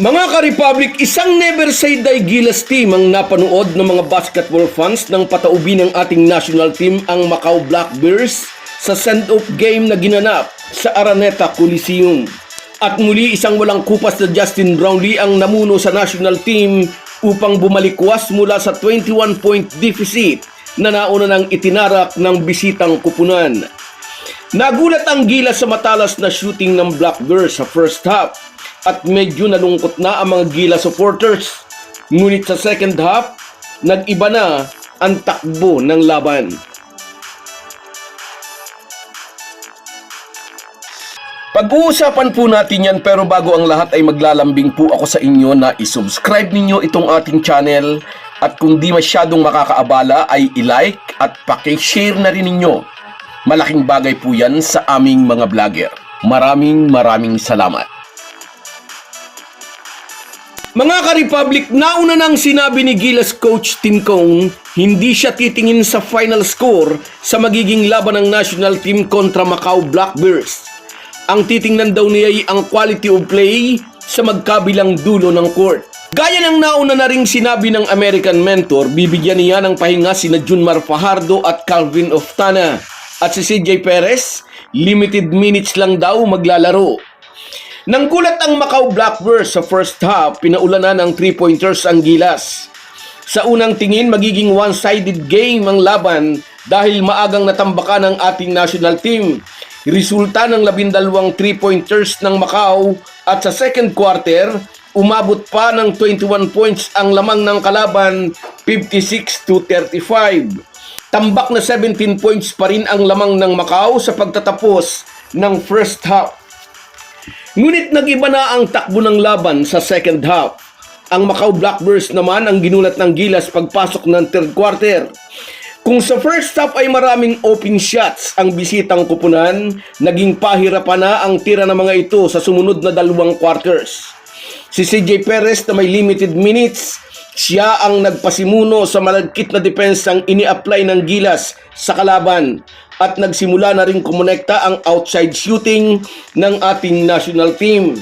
Mga ka-Republic, isang never say die Gilas team ang napanood ng mga basketball fans ng pataubi ng ating national team ang Macau Black Bears sa send-off game na ginanap sa Araneta Coliseum. At muli isang walang kupas na Justin Brownlee ang namuno sa national team upang bumalikwas mula sa 21-point deficit na nauna ng itinarak ng bisitang kupunan. Nagulat ang Gilas sa matalas na shooting ng Black Bears sa first half at medyo nalungkot na ang mga Gila supporters. Ngunit sa second half, nag-iba na ang takbo ng laban. Pag-uusapan po natin yan pero bago ang lahat ay maglalambing po ako sa inyo na isubscribe ninyo itong ating channel at kung di masyadong makakaabala ay i-like at paki-share na rin ninyo. Malaking bagay po yan sa aming mga vlogger. Maraming maraming salamat. Mga ka-Republic, nauna nang sinabi ni Gilas coach Tincong, hindi siya titingin sa final score sa magiging laban ng national team kontra Macau Black Bears. Ang titingnan daw niya ay ang quality of play sa magkabilang dulo ng court. Gaya ng nauna na ring sinabi ng American mentor, bibigyan niya ng pahinga sina Junmar Fajardo at Calvin Oftana. At si CJ Perez, limited minutes lang daw maglalaro. Nang gulat ang Macau Black Bears sa first half, pinaulanan ng 3-pointers ang Gilas. Sa unang tingin, magiging one-sided game ang laban dahil maagang natambakan ng ating national team. Resulta ng labindalawang 3-pointers ng Macau at sa second quarter, umabot pa ng 21 points ang lamang ng kalaban, 56 to 35. Tambak na 17 points pa rin ang lamang ng Macau sa pagtatapos ng first half. Ngunit nag-iba na ang takbo ng laban sa second half. Ang Macau Blackbirds naman ang ginulat ng Gilas pagpasok ng third quarter. Kung sa first half ay maraming open shots ang bisitang kupunan, naging pahirapan na ang tira ng mga ito sa sumunod na dalawang quarters. Si CJ Perez na may limited minutes, siya ang nagpasimuno sa malagkit na depensang ini-apply ng Gilas sa kalaban at nagsimula na rin kumonekta ang outside shooting ng ating national team.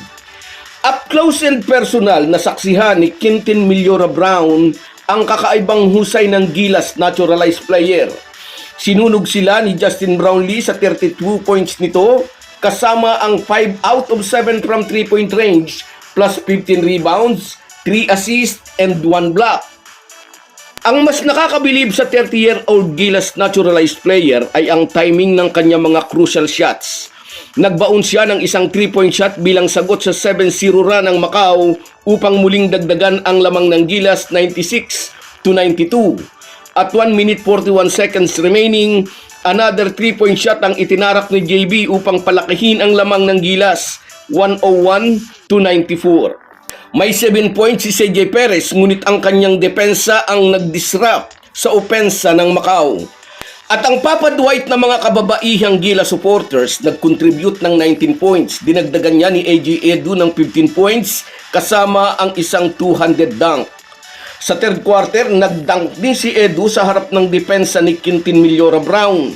Up close and personal na saksihan ni Quintin Miliora Brown ang kakaibang husay ng Gilas naturalized player. Sinunog sila ni Justin Brownlee sa 32 points nito kasama ang 5 out of 7 from 3-point range plus 15 rebounds, 3 assists, and 1 block. Ang mas nakakabilib sa 30-year-old Gilas naturalized player ay ang timing ng kanya mga crucial shots. Nagbaon siya ng isang 3-point shot bilang sagot sa 7-0 run ng Macau upang muling dagdagan ang lamang ng Gilas 96 to 92. At 1 minute 41 seconds remaining, another 3-point shot ang itinarak ni JB upang palakihin ang lamang ng Gilas 101 to 94. May 7 points si CJ Perez ngunit ang kanyang depensa ang nag-disrupt sa opensa ng Macau. At ang Papa Dwight na mga kababaihang Gila supporters nag-contribute ng 19 points. Dinagdagan niya ni AJ Edu ng 15 points kasama ang isang 200 dunk. Sa third quarter, nag-dunk din si Edu sa harap ng depensa ni Quintin Miliora Brown.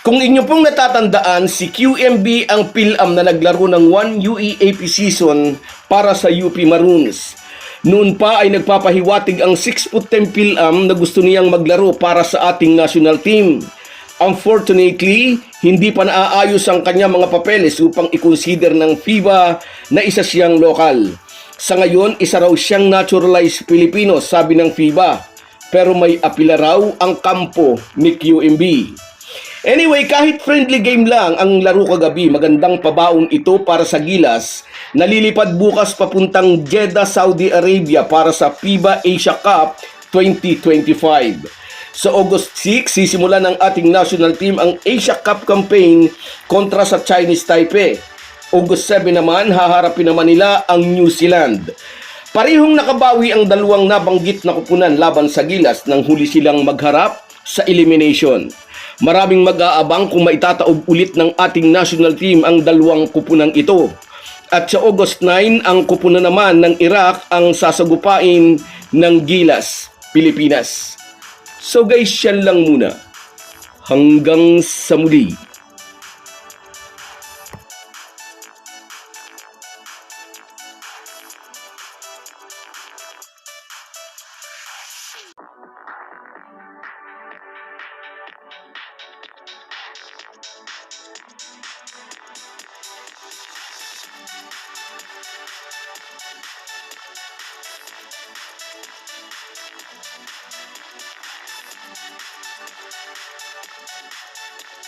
Kung inyo pong natatandaan, si QMB ang PILAM na naglaro ng 1 UEAP season para sa UP Maroons. Noon pa ay nagpapahiwatig ang 6'10 PILAM na gusto niyang maglaro para sa ating national team. Unfortunately, hindi pa naaayos ang kanya mga papeles upang i-consider ng FIBA na isa siyang lokal. Sa ngayon, isa raw siyang naturalized Filipino, sabi ng FIBA. Pero may apila raw ang kampo ni QMB. Anyway, kahit friendly game lang ang laro kagabi, magandang pabaon ito para sa Gilas. Nalilipad bukas papuntang Jeddah, Saudi Arabia para sa FIBA Asia Cup 2025. Sa August 6, sisimulan ng ating national team ang Asia Cup campaign kontra sa Chinese Taipei. August 7 naman, haharapin naman nila ang New Zealand. Parehong nakabawi ang dalawang nabanggit na kupunan laban sa Gilas nang huli silang magharap sa elimination. Maraming mag-aabang kung maitataob ulit ng ating national team ang dalawang kupunan ito. At sa August 9, ang kupunan naman ng Iraq ang sasagupain ng Gilas, Pilipinas. So guys, yan lang muna. Hanggang sa muli.